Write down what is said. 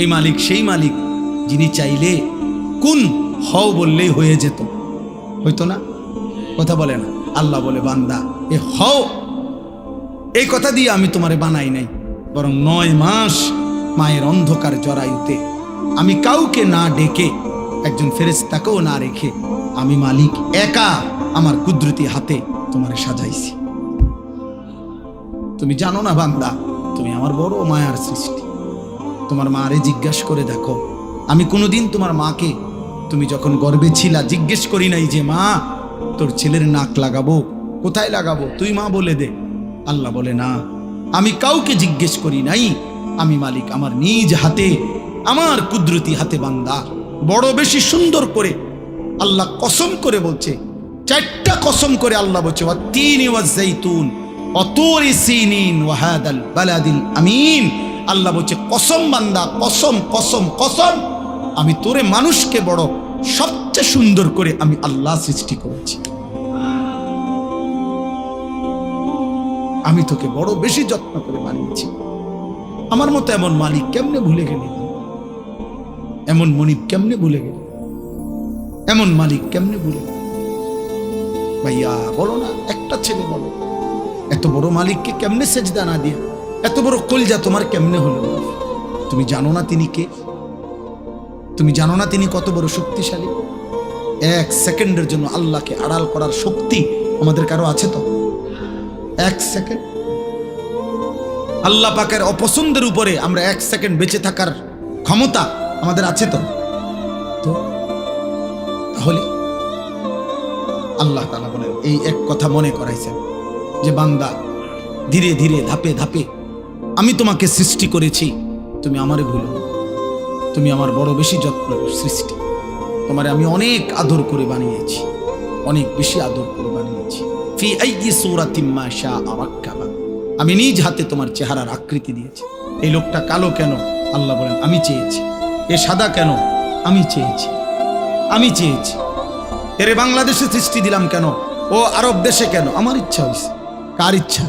এই মালিক, সেই মালিক যিনি চাইলে কোন হও বললেই হয়ে যেত। হইতো না? কথা বলে না। আল্লাহ বলে, বান্দা, এ হও। এই কথা দিয়ে আমি তোমারে বানাই নাই, বরং নয় মাস মায়ের অন্ধকার জরায়ুতে আমি কাউকে না ডেকে, একজন ফেরেস্তাকেও না রেখে আমি মালিক একা আমার কুদরতি হাতে তোমারে সাজাইছি। তুমি জানো না, বান্দা, তুমি আমার বড় মায়ার সৃষ্টি। তোমার মারে জিজ্ঞেস করে দেখো। আমি কোনোদিন তোমার মাকে, তুমি যখন গর্বে ছিলা, জিজ্ঞেস করি নাই যে, মা, তোর ছেলের নাক লাগাবো? কোথায় লাগাবো? তুই মা বলে দে। আল্লাহ বলে, না, আমি কাউকে জিজ্ঞেস করি নাই। আমি মালিক আমার নিজ হাতে, আমার কুদরতি হাতে বান্দা। বড় বেশি সুন্দর করে আল্লাহ কসম করে বলছে, চারটা কসম করে আল্লাহ বলছে তিন জাইতুন অতরি সিনিন ওয়াহাদাল বালাদিল আমিন। আল্লাহ বলছে, কসম বান্দা, কসম কসম কসম, আমি তোরে মানুষকে বড় সবচেয়ে সুন্দর করে আমি আল্লাহ সৃষ্টি করেছি। আমি তোকে বড় বেশি যত্ন করে বানিয়েছি আমার মতো এমন মালিক কেমনে ভুলে গেলি? এমন মনিব কেমনে ভুলে গেলি? এমন মালিক কেমনে ভুলে গেলি? ভাইয়া, বলো না, একটা ছেলে বলো। এত বড় মালিককে কেমনে সেজদা না দিয়ে এত বড় কলজা তোমার কেমনে হলো? তুমি জানো না তিনি কে? তুমি জানো না তিনি কত বড় শক্তিশালী? এক সেকেন্ডের জন্য আল্লাহকে আড়াল করার শক্তি আমাদের কারও আছে তো? এক সেকেন্ড। আল্লাহ পাকের অপছন্দের উপরে আমরা এক সেকেন্ড বেঁচে থাকার ক্ষমতা আমাদের আছে তো? তাহলে আল্লাহ তালা বলেন, এই এক কথা মনে করাইছেন যে বান্দা ধীরে ধীরে ধাপে ধাপে আমি তোমাকে সৃষ্টি করেছি। তুমি আমারে ভুলো তুমি আমার বড় বেশি যত্ন সৃষ্টি। তোমারে আমি অনেক আদর করে বানিয়েছি। অনেক বেশি আদর করে বানিয়েছি। ফি আইয়ি সূরাতিম মা শাআ রাক্কাবা। আমি নিজ হাতে তোমার চেহারার আকৃতি দিয়েছি। এই লোকটা কালো কেন? আল্লাহ বলেন, আমি চেয়েছি। এ সাদা কেন? আমি চেয়েছি। আমি চেয়েছি। এরে বাংলাদেশে সৃষ্টি দিলাম কেন? ও আরব দেশে কেন? আমার ইচ্ছা হয়েছে কার ইচ্ছা?